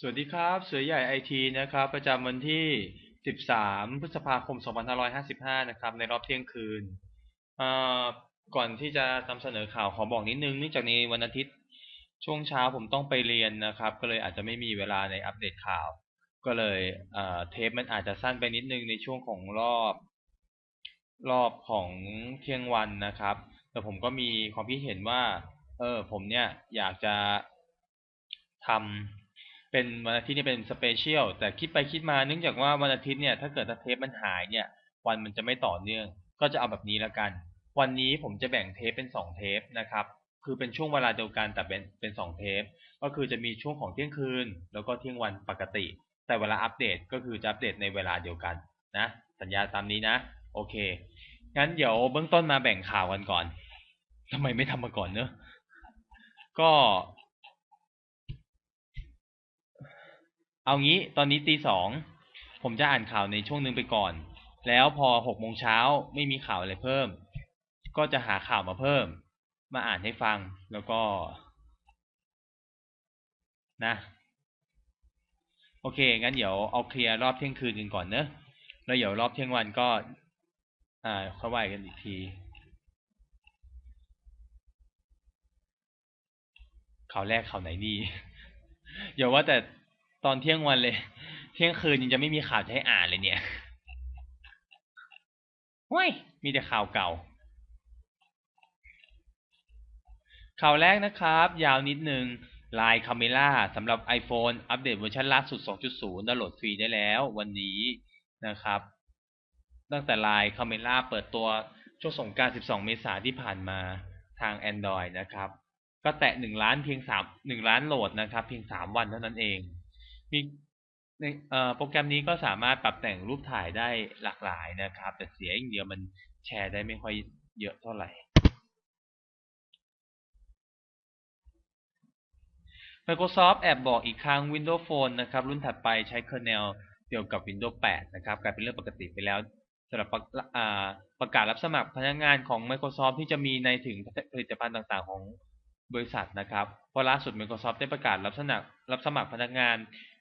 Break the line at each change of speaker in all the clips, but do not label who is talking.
สวัสดีครับ เสือใหญ่ไอทีนะครับ ประจำวันที่ 13 พฤษภาคม 2555 นะครับ ในรอบเที่ยงคืน ก่อนที่จะนำเสนอข่าวขอบอกนิดนึงเนื่องจากในวันอาทิตย์ช่วงเช้าผมต้องไปเรียนนะครับ ก็เลยอาจจะไม่มีเวลาในอัปเดตข่าว ก็เลยเอ่อเทปมันอาจจะสั้นไปนิดนึงในช่วงของรอบ รอบของเที่ยงวันนะครับ แต่ผมก็มีความคิดเห็นว่า เออผมเนี่ยอยากจะทำ เป็นวันอาทิตย์เนี่ยเป็นสเปเชียลแต่คิดไปคิดมาเนื่องจากว่าวันอาทิตย์เนี่ยถ้าเกิดเทปมันหายเนี่ย วันมันจะไม่ต่อเนื่อง ก็จะเอาแบบนี้แล้วกัน วันนี้ผมจะแบ่งเทปเป็นสองเทปนะครับคือเป็นช่วงเวลาเดียวกันแต่เป็นเป็นสองเทป ก็คือจะมีช่วงของเที่ยงคืน แล้วก็เที่ยงวันปกติ แต่เวลาอัปเดตก็คือจะอัปเดตในเวลาเดียวกันนะ สัญญาตามนี้นะ โอเค งั้นเดี๋ยวเบื้องต้นมาแบ่งข่าวกันก่อนทำไมไม่ทำมาก่อนเนอะก็ เอางี้ตอนนี้ตีสองผมจะอ่านข่าวในช่วงหนึ่งไปก่อน แล้วพอหกโมงเช้าไม่มีข่าวอะไรเพิ่ม ก็จะหาข่าวมาเพิ่ม มาอ่านให้ฟังแล้วก็ นะ โอเค งั้นเดี๋ยวเอาเคลียร์รอบเที่ยงคืนกันก่อนเนอะแล้วเดี๋ยวรอบเที่ยงวันก็ อ่าค่อยว่ากันอีกทีข่าวแรกข่าวไหนดีอย่าว่าแต่ ตอนเที่ยงวันเลย เที่ยงคืนยังจะไม่มีข่าวจะให้อ่านเลยเนี่ยห้ยมีแต่ข่าวเก่า ข่าวแรกนะครับ ยาวนิดนึง Line Camera สำหรับ iPhone อัปเดตเวอร์ชันล่าสุด 2.0ดาวน์โหลดฟรีได้แล้ววันนี้นะครับ ตั้งแต่ Line Camera เปิดตัวช่วงสงการ 12 เมษายนที่ผ่านมาทาง Android นะครับ ก็แตะ 1 ล้านเพียง 3 1 ล้านโหลดนะครับ เพียง 3 วันเท่านั้นเอง มีในโปรแกรมนี้ก็สามารถปรับแต่งรูปถ่ายได้หลากหลายนะครับ แต่เสียอย่างเดียวมันแชร์ได้ไม่ค่อยเยอะเท่าไหร่ Microsoft แอบบอกอีกครั้ง Windows Phone นะครับ รุ่นถัดไปใช้ kernel เดียวกับ Windows 8 นะครับ กลายเป็นเรื่องปกติไปแล้วสำหรับประประกาศรับสมัครพนักงานของ Microsoft ที่จะมีในถึงผลิตภัณฑ์ต่างๆ ของบริษัทนะครับเพราะล่าสุด Microsoft ได้ประกาศรับสมัครรับสมัครพนักงาน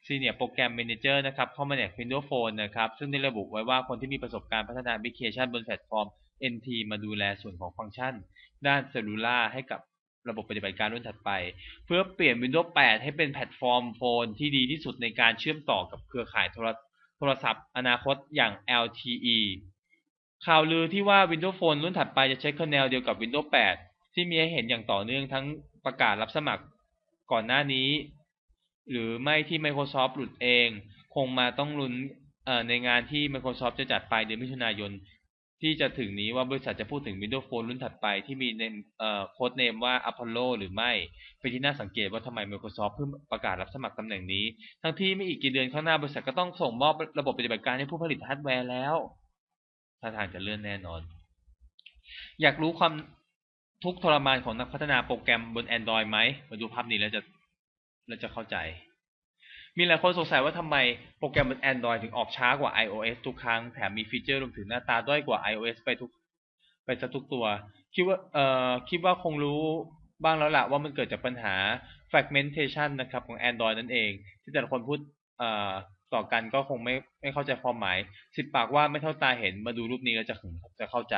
Senior Program Manager นะครับเข้ามาใน Windows Phone นะครับซึ่งได้ระบุไว้ว่าคนที่มีประสบการณ์พัฒนาแอปพลิเคชันบนแพลตฟอร์ม NT มาดูแลส่วนของฟังก์ชัน ด้านเซลลูล่าให้กับระบบปฏิบัติการรุ่นถัดไป เพื่อเปลี่ยน Windows 8 ให้เป็นแพลตฟอร์มโฟนที่ดีที่สุดในการเชื่อมต่อกับเครือข่ายโทรโทรศัพท์ อนาคตอย่าง LTE ข่าวลือที่ว่า Windows Phone รุ่นถัดไปจะใช้ kernel เดียวกับ Windows 8 ที่มีให้เห็นอย่างต่อเนื่องทั้งประกาศรับสมัครก่อนหน้านี้ หรือไม่ที่ Microsoft หลุดเอง คงมาต้องลุ้นในงานที่ Microsoft จะจัดไปเดือนมิถุนายน ที่จะถึงนี้ว่าบริษัทจะพูดถึง Windows Phone รุ่นถัดไปที่มีเนโค้ดเนมว่า Apollo หรือไม่ เป็นที่น่าสังเกตว่าทำไม Microsoft เพิ่งประกาศรับสมัครตำแหน่งนี้ ทั้งที่ไม่อีกกี่เดือนข้างหน้าบริษัทก็ต้องส่งมอบระบบปฏิบัติการให้ผู้ผลิตฮาร์ดแวร์แล้วท่าทางจะเลื่อนแน่นอน อยากรู้ความทุกทรมานของนักพัฒนาโปรแกรมบน Android ไหม มาดูภาพนี้แล้วจะ แล้วจะเข้าใจ มีหลายคนสงสัยว่าทำไมโปรแกรมบน Android ถึงออกช้ากว่า iOS ทุกครั้ง แถมมีฟีเจอร์รวมถึงหน้าตาด้อยกว่า iOS ไปทุกไปซะทุกตัว คิดว่าเอ่อคิดว่าคงรู้บ้างแล้วละว่ามันเกิดจากปัญหา fragmentation นะครับของ Android นั่นเอง ที่แต่ละคนพูดเอ่อต่อกันก็คงไม่ไม่เข้าใจความหมาย สิบปากว่าไม่เท่าตาเห็นมาดูรูปนี้แล้วจะจะเข้าใจ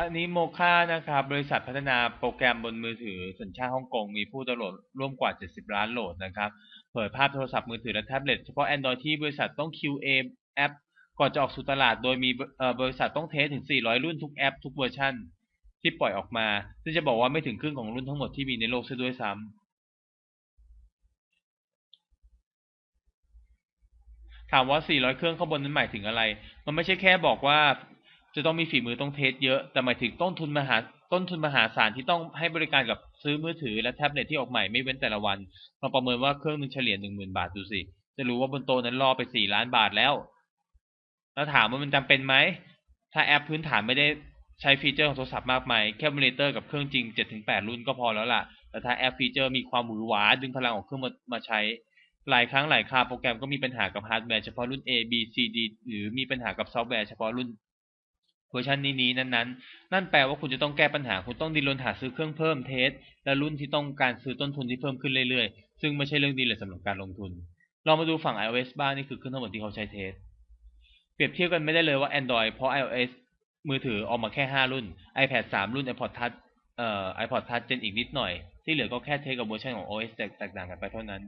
อันนี้โมคานะครับ บริษัทพัฒนาโปรแกรมบนมือถือสัญชาติฮ่องกงมีผู้ดาวน์โหลดร่วมกว่า 70 ล้านโหลดนะครับ เผยภาพโทรศัพท์มือถือและแท็บเล็ตเฉพาะ Android ที่บริษัทต้อง QA แอป ก่อนจะออกสู่ตลาด โดยมีบริษัทต้องเทสถึง 400 รุ่นทุกแอปทุกเวอร์ชันที่ปล่อยออกมา ซึ่งจะบอกว่าไม่ถึงครึ่งของรุ่นทั้งหมดที่มีในโลกซะด้วยซ้ำถามว่า 400 เครื่องข้างบนนั้นหมายถึงอะไร มันไม่ใช่แค่บอกว่า จะต้องมีฝีมือต้องเทสเยอะ แต่หมายถึงต้นทุนมหาต้นทุนมหาศาลที่ต้องให้บริการกับซื้อมือถือและแท็บเล็ตที่ออกใหม่ไม่เว้นแต่ละวันเราประเมินว่าเครื่องนึงเฉลี่ย10,000บาทดูสิ จะรู้ว่าบนโต๊ะนั้นรอไป4ล้านบาทแล้ว แล้วถามว่ามันจำเป็นไหม ถ้าแอปพื้นฐานไม่ได้ใช้ฟีเจอร์ของโทรศัพท์มากมายแค่มอนิเตอร์กับเครื่องจริง7-8รุ่นก็พอแล้วล่ะ แต่ถ้าแอปฟีเจอร์มีความหวือหวาดึงพลังของเครื่องมามาใช้หลายครั้งหลายคราโปรแกรมก็มีปัญหากับฮาร์ดแวร์เฉพาะรุ่น A B C D หรือมีปัญหากับซอฟต์แวร์เฉพาะรุ่น เวอร์ชันนี้ๆนั้นๆ นั่นแปลว่าคุณจะต้องแก้ปัญหา คุณต้องดิ้นรนหาซื้อเครื่องเพิ่มเทส และรุ่นที่ต้องการซื้อต้นทุนที่เพิ่มขึ้นเรื่อยๆ ซึ่งไม่ใช่เรื่องดีเลยสำหรับการลงทุนเรามาดูฝั่ง iOS บ้างนี่คือเครื่องทั้งหมดที่เขาใช้เทส เปรียบเทียบกันไม่ได้เลยว่า Android เพราะ iOS มือถือออกมาแค่ 5 รุ่น iPad 3 รุ่น iPod Touch เอ่อ iPod Touch เจนอีกนิดหน่อย ที่เหลือก็แค่เทสกับเวอร์ชันของ OS แตกต่างกันไปเท่านั้น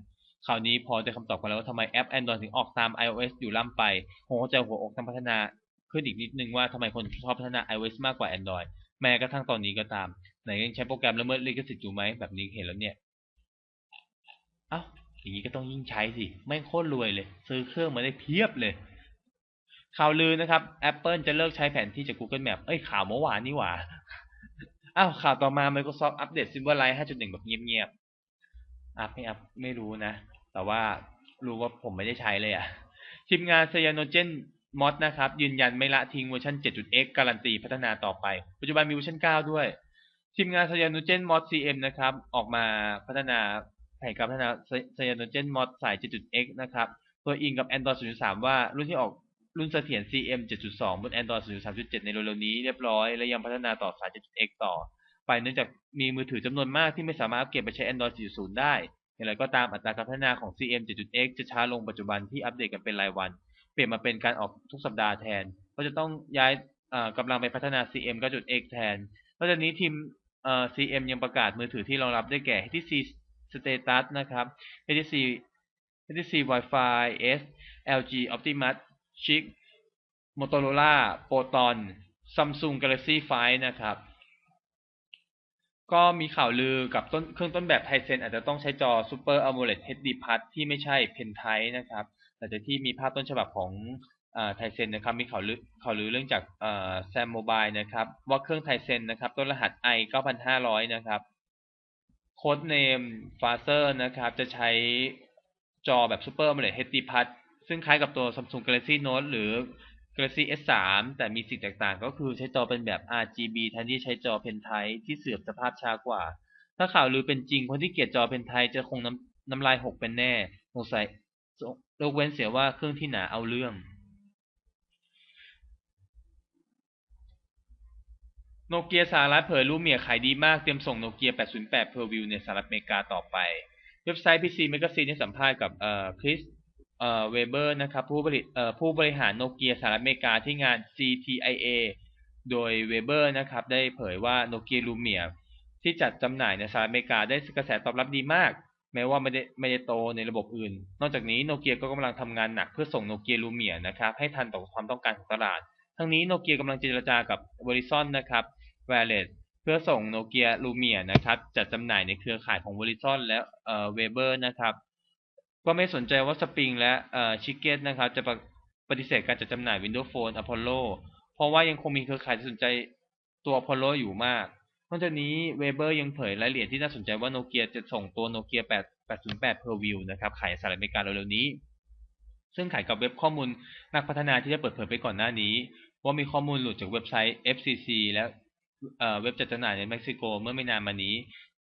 คราวนี้พอจะคำตอบกันแล้วว่าทำไมแอป Android ถึงออกตาม iOS อยู่ล่ำไปคงเข้าใจหัวอกทางพัฒนา ขึ้นอีกนิดนึงว่าทำไมคนชอบพัฒนา iOS มากกว่า Android แม้กระทั่งตอนนี้ก็ตาม ไหนยังใช้โปรแกรมละเมิดลิขสิทธิ์อยู่ไหมแบบนี้เห็นแล้วเนี่ยเอ้าอย่างนี้ก็ต้องยิ่งใช้สิไม่งโคตรรวยเลย ซื้อเครื่องมาได้เพียบเลย ข่าวลือนะครับ Apple จะเลิกใช้แผนที่จาก Google Map เอ้ยข่าวเมื่อวานนี่หว่าอ้าวข่าวต่อมา Microsoft อัปเดต Silverlight 5.1 แบบเงียบๆอัพไม่อัพไม่รู้นะ แต่ว่ารู้ว่าผมไม่ได้ใช้เลยอะทีมงาน Cyanogen Mod นะครับ ยืนยันไม่ละทิ้งเวอร์ชัน 7.x การันตีพัฒนาต่อไป ปัจจุบันมีเวอร์ชัน 9 ด้วย ทีมงาน Cyanogen Mod CM นะครับ ออกมาพัฒนาแผนการพัฒนา Cyanogen Mod สาย 7.x นะครับตัวอิงกับ Android 0.3 ว่ารุ่นที่ออกรุ่นเสถียร CM 7.2 บน Android 0.3.7 ในเร็วๆนี้เรียบร้อย และยังพัฒนาต่อสาย 7.x ต่อ ไปเนื่องจากมีมือถือจำนวนมากที่ไม่สามารถอัปเกรดไปใช้ Android 4.0 ได้อย่างไรก็ตามอัตราการพัฒนาของ CM 7.x จะช้าลงปัจจุบันที่อัปเดตกันเป็นรายวัน เปลี่ยนมาเป็นการออกทุกสัปดาห์แทน ก็จะต้องย้ายกำลังไปพัฒนา CM 9.x แทนนอกจากนี้ทีม CM ยังประกาศมือถือที่รองรับได้แก่ HTC Status นะครับ HTC HTC Wi-Fi S LG Optimus Chic Motorola Proton Samsung Galaxy Find นะครับ ก็มีข่าวลือกับต้นเครื่องต้นแบบไทเซนอาจจะต้องใช้จอ Super AMOLED HD Plus ที่ไม่ใช่เพนไทนะครับ หลังจากที่มีภาพต้นฉบับของไทเซนนะครับมีข่าวลือข่าวลือเรื่องจากแซมโมบายนะครับว่าเครื่องไทเซนนะครับต้นรหัส i 9500 นะครับโค้ดเนมฟาเซอร์นะครับจะใช้จอแบบ Super AMOLED HD Plus ซึ่งคล้ายกับตัว Samsung Galaxy Note หรือ Galaxy S3 แต่มีสิ่งแตกต่างก็คือใช้จอเป็นแบบ RGB แทนที่ใช้จอเพนไทที่เสื่อมสภาพช้ากว่า ถ้าข่าวลือเป็นจริงคนที่เกลียดจอเพนไทจะคงน้ำน้ำลายหกเป็นแน่ สงสัย ยกเว้นเสียว่าเครื่องที่หนาเอาเรื่อง โนเกียสหรัฐเผยรูปเมียขายดีมากเตรียมส่งโนเกีย 808 Per View ในสหรัฐอเมริกาต่อไป เว็บไซต์ PC Magazine ได้สัมภาษณ์กับเอ่อคริสเอ่อเวเบอร์นะครับผู้บริเอ่อผู้บริหารโนเกียสหรัฐอเมริกาที่งาน CTIA โดยเวเบอร์นะครับได้เผยว่าโนเกียลูเมียที่จัดจำหน่ายในสหรัฐอเมริกาได้กระแสตอบรับดีมาก แม้ว่าไม่ได้ไม่ได้โตในระบบอื่น นอกจากนี้โนเกียก็กำลังทำงานหนักเพื่อส่งโนเกียลูเมียนะครับให้ทันต่อความต้องการของตลาด ทั้งนี้โนเกียกำลังเจรจากับ Verizon นะครับ w i r e l e s เพื่อส่งโนเกียลูเมียนะครับจัดจำหน่ายในเครือข่ายของ Verizon และเอ่อเวเบอร์นะครับก็ไม่สนใจว่าสปริงและเอ่อชิคเก้นะครับจะปฏิเสธการจัดจำหน่าย Windows Phone Apollo เพราะว่ายังคงมีเครือข่ายที่สนใจตัว Apollo อยู่มาก นอกจากนี้เวเบอร์ยังเผยรายละเอียดที่น่าสนใจว่าโนเกียจะส่งตัวโนเกีย808 Per View นะครับ ขายสหรัฐอเมริกาเร็วๆนี้ ซึ่งขายกับเว็บข้อมูลนักพัฒนาที่ได้เปิดเผยไปก่อนหน้านี้ ว่ามีข้อมูลหลุดจากเว็บไซต์ FCC และเว็บจัดจำหน่ายในเม็กซิโกเมื่อไม่นานมานี้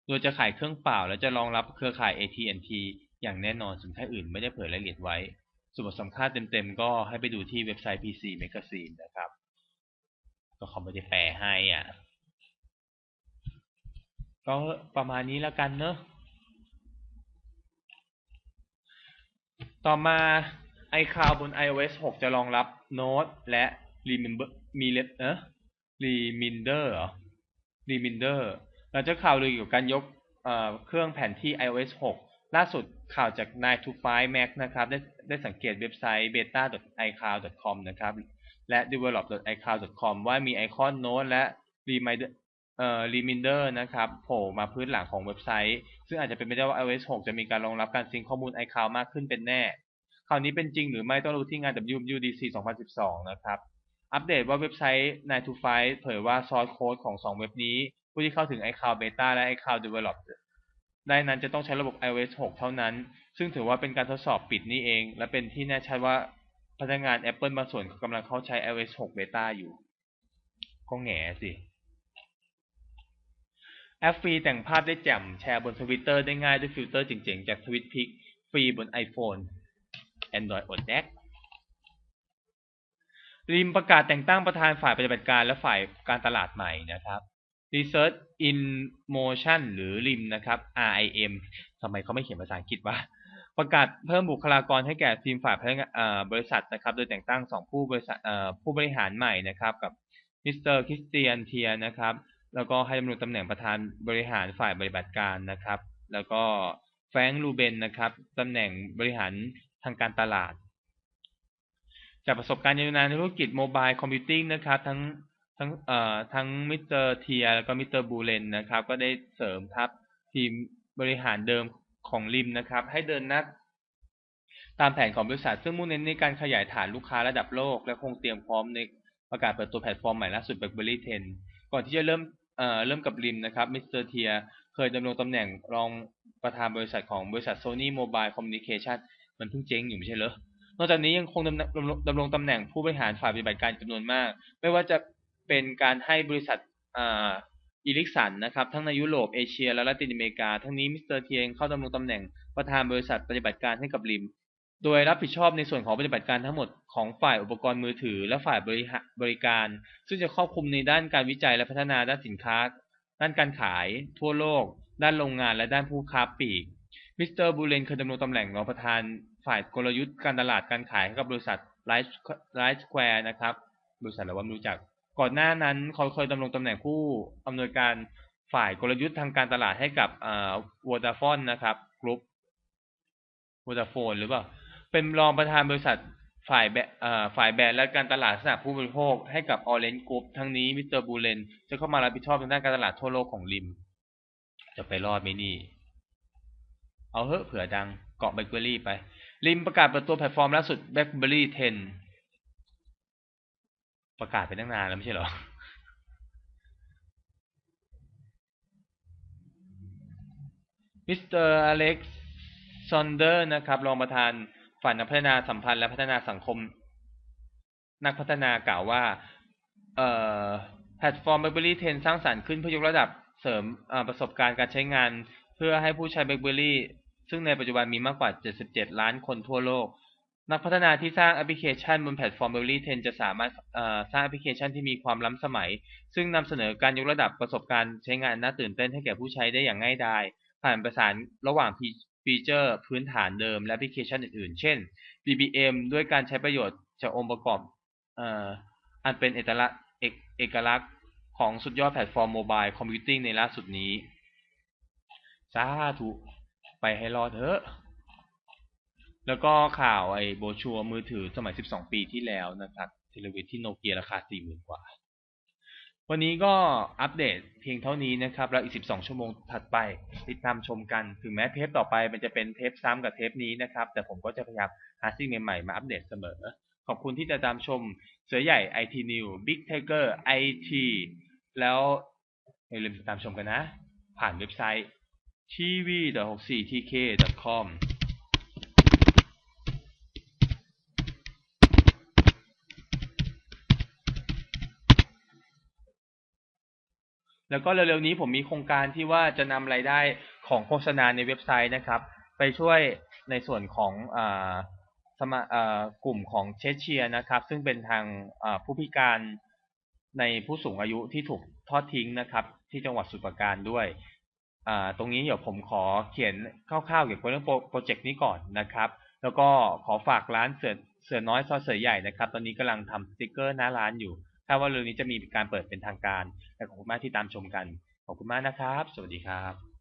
โดยจะขายเครื่องเปล่า และจะรองรับเครือข่าย AT&T อย่างแน่นอนส่วนค่ายอื่นไม่ได้เผยรายละเอียดไว้ ส่วนบทสัมภาษณ์เต็มๆ ก็ให้ไปดูที่เว็บไซต์ PC Magazine นะครับ ก็เขาไม่ได้แปลให้อะ ก็ประมาณนี้แล้วกันเนอะต่อมา iCloud บน iOS 6 จะรองรับ Note และ Remember มีเล็บเออ Reminder เหรอ Reminder หลังจากข่าวลือเกี่ยวกับการยกเเครื่องแผนที่ iOS 6 ล่าสุดข่าวจาก9 to 5 Mac นะครับ ได้ได้สังเกตเว็บไซต์ beta.icloud.com นะครับ และ develop.icloud.com ว่ามีไอคอน Note และ Reminder เอ่อ Reminder นะครับโผล่มาพื้นหลังของเว็บไซต์ ซึ่งอาจจะเป็นไปได้ว่า iOS 6 จะมีการรองรับการซิงค์ข้อมูล iCloud มากขึ้นเป็นแน่ข่าวนี้เป็นจริงหรือไม่ต้องรู้ที่งาน WWDC 2012 นะครับ อัปเดตว่าเว็บไซต์9 to 5เผยว่าซอสโค้ดของ 2 เว็บนี้ ผู้ที่เข้าถึง iCloud Beta และ iCloud Develop ได้นั้นจะต้องใช้ระบบ iOS 6 เท่านั้น ซึ่งถือว่าเป็นการทดสอบปิดนี่เอง และเป็นที่แน่ชัดว่าพนักงาน Apple บางส่วนกำลังเข้าใช้ iOS 6 Beta อยู่ ก็แง่สิ แอปฟรีแต่งภาพได้แจ่มแชร์บนทวิตเตอร์ได้ง่ายด้วยฟิลเตอร์เจ๋งๆ จากทวิตพิกฟรีบน iPhone Android อดแดกริมประกาศแต่งตั้งประธานฝ่ายปฏิบัติการและฝ่ายการตลาดใหม่นะครับ Research in Motion หรือริมนะครับ RIM ทำไมเขาไม่เขียนภาษาอังกฤษวะประกาศเพิ่มบุคลากรให้แก่ทีมฝ่ายพนักบริษัทนะครับ โดยแต่งตั้งสองผู้บริษัทผู้บริหารใหม่นะครับ กับมิสเตอร์คริสเตียนเทียนะครับ แล้วก็ให้ดำรงตำแหน่งประธานบริหารฝ่ายปฏิบัติการนะครับ แล้วก็แฟรงค์ลูเบนนะครับตำแหน่งบริหารทางการตลาด จากประสบการณ์ยาวนานในธุรกิจโมบายคอมพิวติ้งนะครับ ทั้งทั้งเอ่อทั้งมิสเตอร์เทียแล้วก็มิสเตอร์บูเลนนะครับ ก็ได้เสริมทัพทีมบริหารเดิมของริมนะครับ ให้เดินหน้าตามแผนของบริษัท ซึ่งมุ่งเน้นในการขยายฐานลูกค้าระดับโลก และคงเตรียมพร้อมในประกาศเปิดตัวแพลตฟอร์มใหม่ล่าสุด BlackBerry 10 ก่อนที่จะเริ่ม เอ่อเริ่มกับริมนะครับ มิสเตอร์เทียเคยดำรงตำแหน่งรองประธานบริษัทของบริษัท Sony Mobile Communication มันเพิ่งเจ๊งอยู่ไม่ใช่เหรอ นอกจากนี้ยังคงดำรงตำแหน่งผู้บริหารฝ่ายปฏิบัติการจำนวนมาก ไม่ว่าจะเป็นการให้บริษัทอ่าอีลิกสันนะครับทั้งในยุโรปเอเชีย และละตินอเมริกา ทั้งนี้มิสเตอร์เทียงเข้าดำรงตำแหน่งประธานบริษัทปฏิบัติการให้กับริม โดยรับผิดชอบในส่วนของปฏิบัติการทั้งหมดของฝ่ายอุปกรณ์มือถือ และฝ่ายบริหบริการ ซึ่งจะครอบคลุมในด้านการวิจัยและพัฒนาด้านสินค้า ด้านการขาย ทั่วโลก ด้านโรงงานและด้านผู้ค้าปลีก มิสเตอร์บูเลนเคยดำรงตำแหน่งรองประธานฝ่ายกลยุทธ์การตลาดการขายให้กับบริษัทไลท์ไลท์สแควร์นะครับ บริษัทอะไรว่าไม่รู้จัก ก่อนหน้านั้นเขาเคยดำรงตำแหน่งผู้อำนวยการฝ่ายกลยุทธ์ทางการตลาดให้กับอ่าวอดาฟอนนะครับกรุ๊ปวอดาโฟนหรือเปล่า เป็นรองประธานบริษัทฝ่ายแบอ่าฝ่ายแบรนด์และการตลาดสำหรับผู้บริโภคให้กับออเรนจ์กรุ๊ปทั้งนี้มิสเตอร์บูเลนจะเข้ามารับผิดชอบทางด้านการตลาดทั่วโลกของริม จะไปรอดไหมนี่ เอาเหอะเผื่อดังเกาะแบล็คเบอรี่ไป ริมประกาศเปิดตัวแพลตฟอร์มล่าสุด BlackBerry 10 ประกาศไปตั้งนานแล้วไม่ใช่เหรอ มิสเตอร์อเล็กซอนเดอร์นะครับรองประธาน ฝ่ายนักพัฒนาสัมพันธ์และพัฒนาสังคม นักพัฒนากล่าวว่าแพลตฟอร์ม BlackBerry 10 สร้างสรรค์ขึ้นเพื่อยกระดับเสริมประสบการณ์การใช้งาน เพื่อให้ผู้ใช้ BlackBerry ซึ่งในปัจจุบันมีมากกว่า 77 ล้านคนทั่วโลก นักพัฒนาที่สร้างแอปพลิเคชันบนแพลตฟอร์ม BlackBerry 10 จะสามารถสร้างแอปพลิเคชันที่มีความล้ำสมัย ซึ่งนำเสนอการยกระดับประสบการณ์ใช้งานน่าตื่นเต้นให้แก่ผู้ใช้ได้อย่างง่ายดายผ่านประสานระหว่าง ฟีเจอร์พื้นฐานเดิมและแอปพลิเคชันอื่นๆ เช่น BBM ด้วยการใช้ประโยชน์จากองค์ประกอบอ,อันเป็นเอกลักษณ์เอกเอกลักษณ์ของสุดยอดแพลตฟอร์มโมบายคอมพิวติ้งในล่าสุดนี้สาธุไปให้รอดเถอะ แล้วก็ข่าวไอ้โบชัวมือถือสมัย 12 ปีที่แล้วนะครับ เทเลวิทที่โนเกียราคา 40,000 กว่า วันนี้ก็อัปเดตเพียงเท่านี้นะครับ แล้วอีก 12 ชั่วโมงถัดไป ติดตามชมกัน ถึงแม้เทปต่อไปมันจะเป็นเทปซ้ำกับเทปนี้นะครับ แต่ผมก็จะพยายามหาสิ่งใหม่ๆ มาอัปเดตเสมอ ขอบคุณที่ติดตามชม เสือใหญ่ IT New Big Tiger IT แล้วอย่าลืมติดตามชมกันนะ ผ่านเว็บไซต์ tv.64tk.com แล้วก็เร็วๆนี้ผมมีโครงการที่ว่าจะนำรายได้ของโฆษณาในเว็บไซต์นะครับ ไปช่วยในส่วนของอสมาอ่ากลุ่มของเชสเชียนะครับ ซึ่งเป็นทางผู้พิการในผู้สูงอายุที่ถูกทอดทิ้งนะครับ ที่จังหวัดสุพรปราการด้วยตรงนี้เดี๋ยวผมขอเขียนคร่าวๆเกี่ยวกับเรื่องโปรเจกต์นี้ก่อนนะครับ แล้วก็ขอฝากร้านเสือเสือน้อยซอยเสือใหญ่นะครับ ตอนนี้กำลังทำสติกเกอร์หน้าร้านอยู่ ถ้าว่าเรื่องนี้จะมีการเปิดเป็นทางการแต่ขอบคุณมากที่ตามชมกัน ขอบคุณมากนะครับ สวัสดีครับ